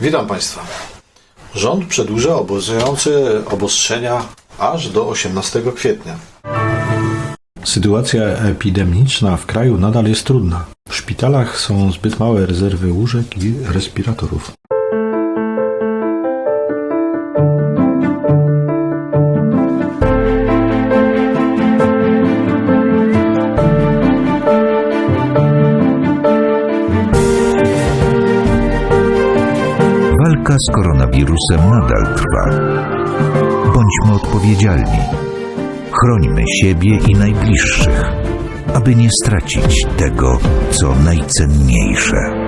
Witam Państwa. Rząd przedłuża obowiązujące obostrzenia aż do 18 kwietnia. Sytuacja epidemiczna w kraju nadal jest trudna. W szpitalach są zbyt małe rezerwy łóżek i respiratorów. Walka z koronawirusem nadal trwa. Bądźmy odpowiedzialni. Chrońmy siebie i najbliższych, aby nie stracić tego, co najcenniejsze.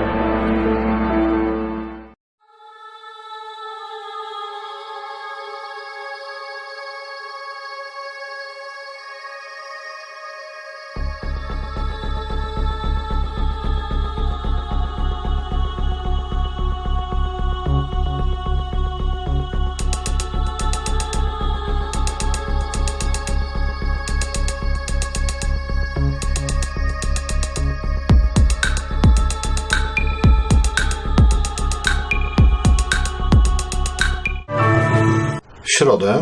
Środę,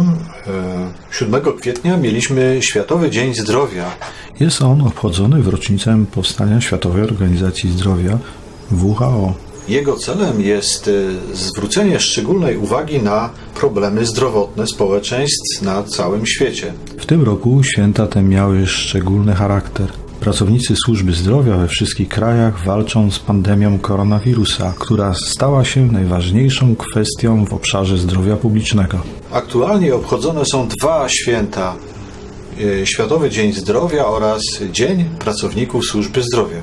e, 7 kwietnia, mieliśmy Światowy Dzień Zdrowia. Jest on obchodzony w rocznicę powstania Światowej Organizacji Zdrowia WHO. Jego celem jest e, zwrócenie szczególnej uwagi na problemy zdrowotne społeczeństw na całym świecie. W tym roku święta te miały szczególny charakter. Pracownicy służby zdrowia we wszystkich krajach walczą z pandemią koronawirusa, która stała się najważniejszą kwestią w obszarze zdrowia publicznego. Aktualnie obchodzone są dwa święta: e, Światowy Dzień Zdrowia oraz Dzień Pracowników Służby Zdrowia.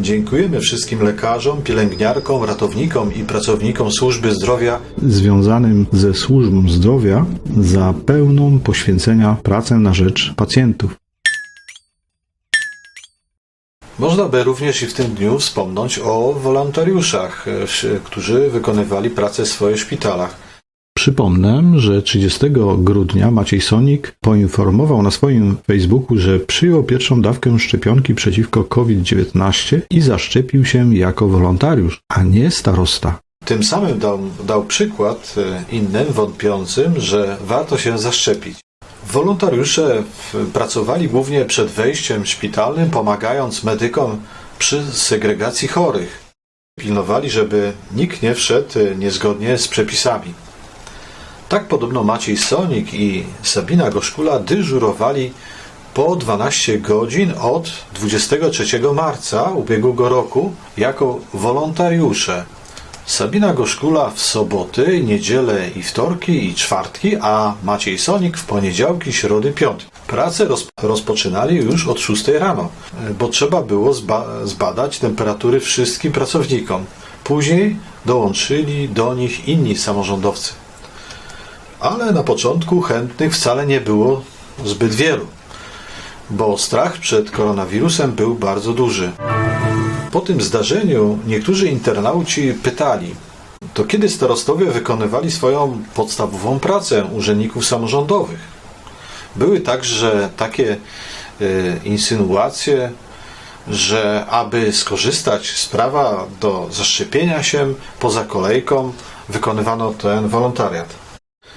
Dziękujemy wszystkim lekarzom, pielęgniarkom, ratownikom i pracownikom służby zdrowia związanym ze służbą zdrowia za pełną poświęcenia pracę na rzecz pacjentów. Można by również i w tym dniu wspomnieć o wolontariuszach, e, którzy wykonywali pracę w swoich szpitalach. Przypomnę, że 30 grudnia Maciej Sonik poinformował na swoim Facebooku, że przyjął pierwszą dawkę szczepionki przeciwko COVID-19 i zaszczepił się jako wolontariusz, a nie starosta. Tym samym dał, dał przykład e, innym wątpiącym, że warto się zaszczepić. Wolontariusze pracowali głównie przed wejściem szpitalnym, pomagając medykom przy segregacji chorych. Pilnowali, żeby nikt nie wszedł e, niezgodnie z przepisami. Tak podobno Maciej Sonik i Sabina Goszkula dyżurowali po 12 godzin od 23 marca ubiegłego roku jako wolontariusze. Sabina Goszkula w soboty, niedzielę i wtorki i czwartki, a Maciej Sonik w poniedziałki, środy, piątki. Pracę roz, rozpoczynali już od 6 rano, bo trzeba było zba, zbadać temperatury wszystkim pracownikom. Później dołączyli do nich inni samorządowcy ale na początku chętnych wcale nie było zbyt wielu, bo strach przed koronawirusem był bardzo duży. Po tym zdarzeniu niektórzy internauci pytali, to kiedy starostowie wykonywali swoją podstawową pracę urzędników samorządowych? Były także takie e, insynuacje, że aby skorzystać z prawa do zaszczepienia się poza kolejką, wykonywano ten wolontariat.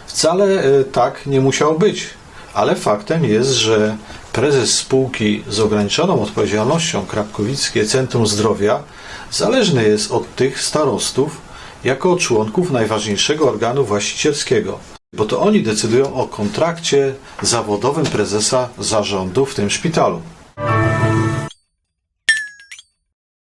Wcale e, tak nie musiało być, ale faktem jest, że prezes spółki z ograniczoną odpowiedzialnością Krapkowickie Centrum Zdrowia zależny jest od tych starostów jako członków najważniejszego organu właścicielskiego, bo to oni decydują o kontrakcie zawodowym prezesa zarządu w tym szpitalu.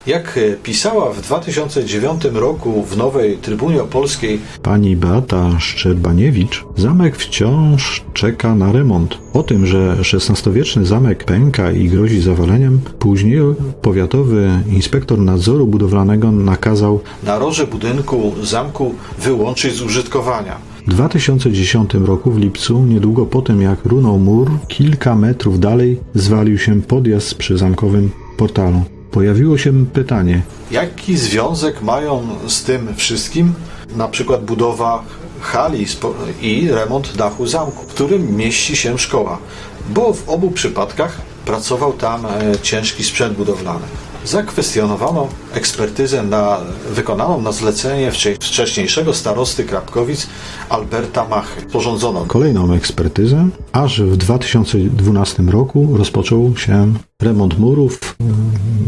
Jak e, pisała w 2009 roku w Nowej Trybunie Opolskiej pani Beata Szczerbaniewicz, zamek wciąż czeka na remont. O tym, że XVI-wieczny zamek pęka i grozi zawaleniem, później powiatowy inspektor nadzoru budowlanego nakazał naroże budynku zamku wyłączyć z użytkowania. W 2010 roku w lipcu, niedługo po tym jak runął mur, kilka metrów dalej zwalił się podjazd przy zamkowym portalu. Pojawiło się pytanie, jaki związek mają z tym wszystkim? Na przykład budowa hali i remont dachu zamku, w którym mieści się szkoła, bo w obu przypadkach pracował tam e, ciężki sprzęt budowlany. Zakwestionowano ekspertyzę na, wykonaną na zlecenie wcze- wcześniejszego starosty Krapkowic Alberta Machy. Sporządzono kolejną ekspertyzę, aż w 2012 roku rozpoczął się remont murów, mm,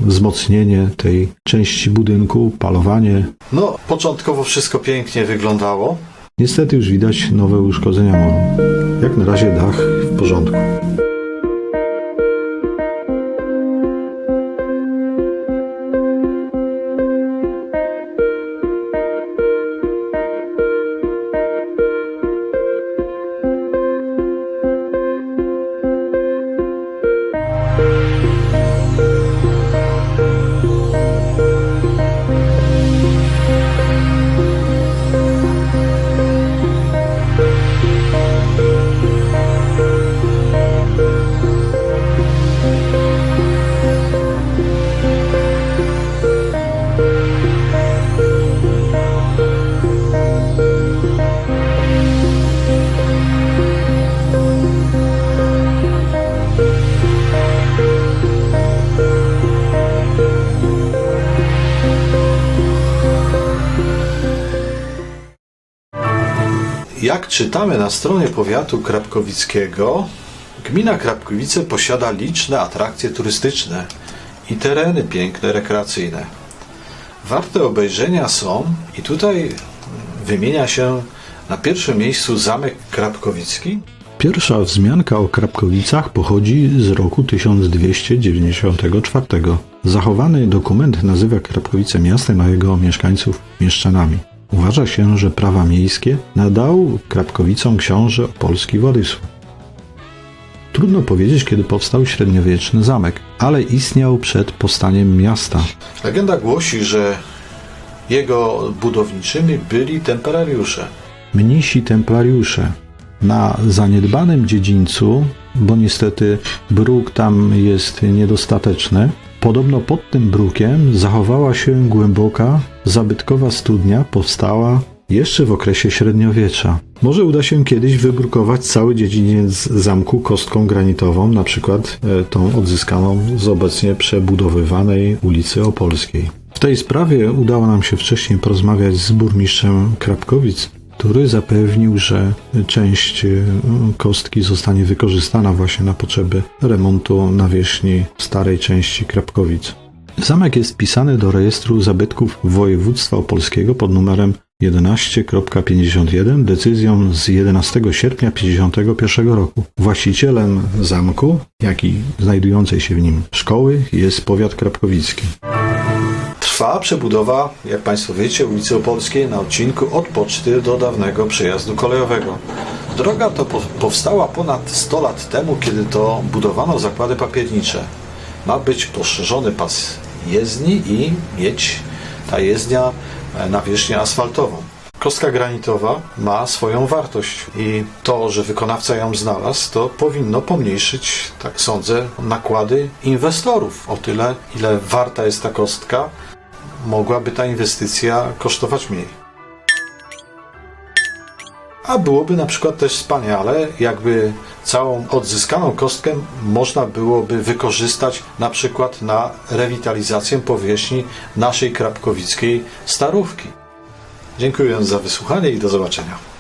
wzmocnienie tej części budynku, palowanie. No, początkowo wszystko pięknie wyglądało. Niestety już widać nowe uszkodzenia muru. Jak na razie dach w porządku. Jak czytamy na stronie powiatu krapkowickiego, gmina Krapkowice posiada liczne atrakcje turystyczne i tereny piękne, rekreacyjne. Warte obejrzenia są, i tutaj wymienia się na pierwszym miejscu Zamek Krapkowicki. Pierwsza wzmianka o Krapkowicach pochodzi z roku 1294. Zachowany dokument nazywa Krapkowice miastem, a jego mieszkańców mieszczanami. Uważa się, że prawa miejskie nadał Krapkowicom książę opolski Władysław. Trudno powiedzieć, kiedy powstał średniowieczny zamek, ale istniał przed powstaniem miasta. Legenda głosi, że jego budowniczymi byli templariusze. Mnisi templariusze. Na zaniedbanym dziedzińcu, bo niestety bruk tam jest niedostateczny, podobno pod tym brukiem zachowała się głęboka, zabytkowa studnia powstała jeszcze w okresie średniowiecza. Może uda się kiedyś wybrukować cały dziedziniec zamku kostką granitową, na przykład e, tą odzyskaną z obecnie przebudowywanej ulicy Opolskiej. W tej sprawie udało nam się wcześniej porozmawiać z burmistrzem Krapkowic, który zapewnił, że część e, kostki zostanie wykorzystana właśnie na potrzeby remontu nawierzchni starej części Krapkowic. Zamek jest wpisany do rejestru zabytków województwa opolskiego pod numerem 11.51 decyzją z 11 sierpnia 1951 roku. Właścicielem zamku, jak i znajdującej się w nim szkoły jest powiat krapkowicki. Trwa przebudowa, jak Państwo wiecie, ulicy Opolskiej na odcinku od poczty do dawnego przejazdu kolejowego. Droga to po- powstała ponad 100 lat temu, kiedy to budowano zakłady papiernicze. Ma być poszerzony pas jezdni i mieć ta jezdnia e, nawierzchnię asfaltową. Kostka granitowa ma swoją wartość i to, że wykonawca ją znalazł, to powinno pomniejszyć, tak sądzę, nakłady inwestorów. O tyle, ile warta jest ta kostka, mogłaby ta inwestycja kosztować mniej. A byłoby na przykład też wspaniale, jakby całą odzyskaną kostkę można byłoby wykorzystać na przykład na rewitalizację powierzchni naszej krapkowickiej starówki. Dziękuję za wysłuchanie i do zobaczenia.